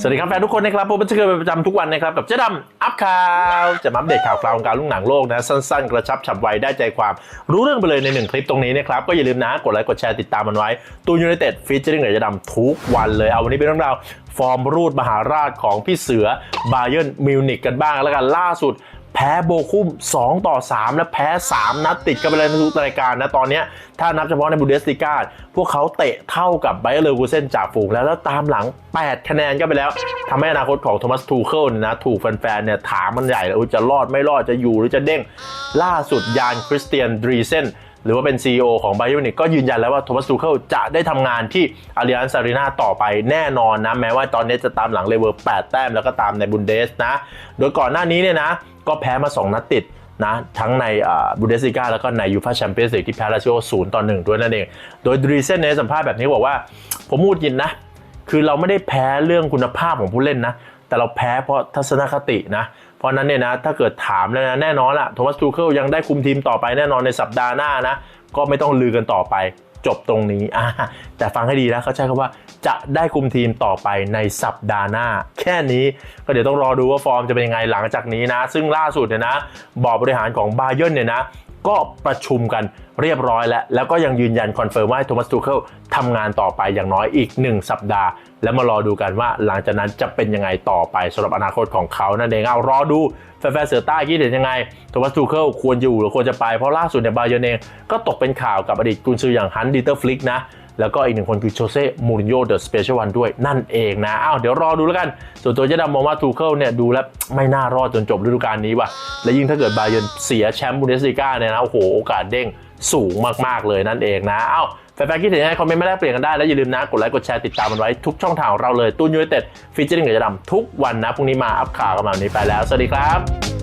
สวัสดีครับแฟนทุกคนนะครับผมเป็นเชิญเคยป็นประจำทุกวันนะครับกับเจ๊ดำอัพข่าวจะมาอัปเดตข่าวคราวของการลุ่งหนังโลกนะสั้นๆ กระชับฉับไวได้ใจความรู้เรื่องไปเลยในหนึ่งคลิปตรงนี้นะครับก็อย่าลืมนะกดไลค์กดแชร์ติดตามมันไว้ตูนยูไนเต็ดฟีเจอริ่งกับเจ๊ดำทุกวันเลยเอาวันนี้เป็นเรื่องราวฟอร์มรูดมหาราชของพี่เสือบาเยิร์นมิวนิกกันบ้างแล้วกันล่าสุด แพ้โบคุม 2 ต่อ 3 และแพ้ 3 นัดติดกันไปเลยในทุกรายการนะตอนนี้ถ้านับเฉพาะในบูเดสติกาพวกเขาเตะเท่ากับไบเออร์เลอร์กูเซนจากฝูงแล้วแล้วตามหลัง 8 คะแนนก็ไปแล้วทำให้อนาคตของโทมัสทูเคิลนี่นะถูกแฟนๆเนี่ยถามมันใหญ่เลยว่าจะรอดไม่รอดจะอยู่หรือจะเด้งล่าสุดยานคริสเตียนดรีเซน หรือว่าเป็น CEO ของ b บ y o n i c ก็ยืนยันแล้วว่าโทมัส t ูเคิลจะได้ทำงานที่ a l l i a n z Arena ต่อไปแน่นอนนะ แม้ว่าตอนนี้จะตามหลังเลเวอร์8แต้มแล้วก็ตามในบุนเดสนะ โดยก่อนหน้านี้เนี่ยนะ ก็แพ้มา 2 นัดติดนะทั้งในบุนเดสิก้าแล้วก็ในยูฟาแชมเปี้ยนส์ลีกที่แพ้ลาซิโอ0ต่อ1ด้วยนั่นเอง โดยดรีเซนในสัมภาษณ์แบบนี้บอกว่า ผมพูดยินนะ คือเราไม่ได้แพ้เรื่องคุณภาพของผู้เล่นนะ แต่เราแพ้เพราะทัศนคตินะ เพราะนั้นเนี่ยนะถ้าเกิดถามแล้วนะแน่นอนละโทมัสทูเคิลยังได้คุมทีมต่อไปแน่นอนในสัปดาห์หน้านะ ก็ไม่ต้องลือกันต่อไปจบตรงนี้อ่าแต่ฟังให้ดีนะเขาใช้คำว่าจะได้คุมทีมต่อไปในสัปดาห์หน้า แค่นี้ก็เดี๋ยวต้องรอดูว่าฟอร์มจะเป็นยังไงหลังจากนี้นะ ซึ่งล่าสุดเนี่ยนะบอร์ดบริหารของบาเยิร์นเนี่ยนะก็ประชุมกันเรียบร้อยแล้ว แล้วก็ยังยืนยันคอนเฟิร์มว่าโทมัสทูเคิลทำงานต่อไปอย่างน้อยอีก 1 สัปดาห์ แล้วมารอดูกันว่าหลังจากนั้นจะเป็นยังไงต่อไปสำหรับอนาคตของเขานั่นเองเอารอดูแฟนๆเสือใต้คิดเห็นยังไงโทมัสทูเคิลควรอยู่หรือควรจะไปเพราะล่าสุดเนี่ยบาเยร์นเองก็ตกเป็นข่าวกับอดีตกุนซืออย่างฮันดีเตอร์ฟลิกนะ แล้วก็อีกหนึ่งคนคือโชเซ่มูรินโญ่เดอะสเปเชียลวันด้วยนั่นเองนะอ้าวเดี๋ยวรอดูแล้วกัน ส่วนตัวเจดำมองว่าทูเคิลเนี่ยดูแล้วไม่น่ารอดจนจบฤดูกาลนี้ว่ะและยิ่งถ้าเกิดบาเยิร์นเสียแชมป์บูเดสลิก้าเนี่ยนะโอ้โหโอกาสเด้งสูงมากๆเลยนั่นเองนะอ้าวแฟนๆคิดเห็นยังไงคอมเมนต์มาแลกเปลี่ยนกันได้ และอย่าลืมนะ กดไลค์กดแชร์ติดตามมันไว้ทุกช่องทางของเราเลยตูนยูไนเต็ดฟีเจอริ่งกับเจดำทุกวันนะพรุ่งนี้มาอัพข่าวกันแบบนี้ไปแล้ว สวัสดีครับ